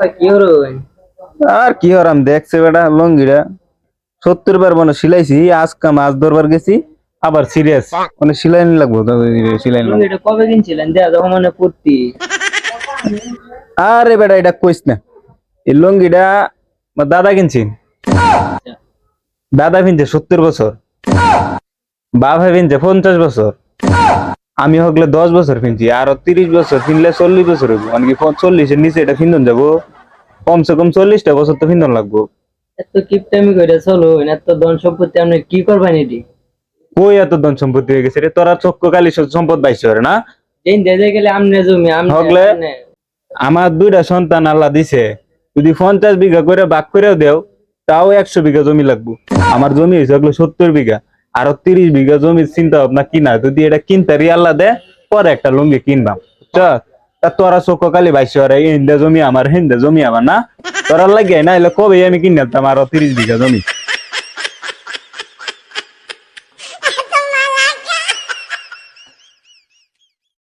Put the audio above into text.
চাচা কি হরুন আর কি হরাম দেখছে বেটা লঙ্গিটা। সত্তর বার মানে সিলাইছি আজকা মাছ ধরবার গেছি আবার সিরিয়াস। মানে সিলাই লাগবো সিলাই এটা কবে কিনছিলেন? দেয়া যাব মানে পড়তি। আরে বেটা এটা কইস না। এই লঙ্গিটা দাদা কিনছি। দাদা কিনছে সত্তর বছর। বাবা কিনছে পঞ্চাশ বছর। আমি হকলে দশ বছর কিনছি আর তিরিশ বছর কিনলে চল্লিশ বছর হইব। মানে কি চল্লিশের নিচে এটা ফিন্দন যাব? কমসে কম চল্লিশটা বছর তো ফিন্দন লাগবো। এত কিপটামি করে চলো এত ধন সম্পত্তি আপনি কি করবেন এটি? কই এত ধন সম্পত্তি হয়ে গেছে রে? তোরা চক্র কালী সম্পদ পাইছে রে না? যেন দেদে গেলে আমনে জমি আমনে? আমনে। আমার দুইটা সন্তান আল্লাহ দিছে। যদি পঞ্চাশ বিঘা করে ভাগ করেও দেও তাও একশো বিঘা জমি লাগবো। আমার জমি হয়েছে ওগুলো সত্তর বিঘা। আরও তিরিশ বিঘা জমির চিন্তা ভাবনা কিনা যদি এটা কিনতে রি আল্লাহ দে পরে একটা লুঙ্গি কিনবাম? তা তোরা চোখ কালি বাইশ হিন্দা জমি আমার, হিন্দা জমি আমার না? তোরা লাগে না এলে কবে আমি কিনতাম আরও তিরিশ বিঘা জমি।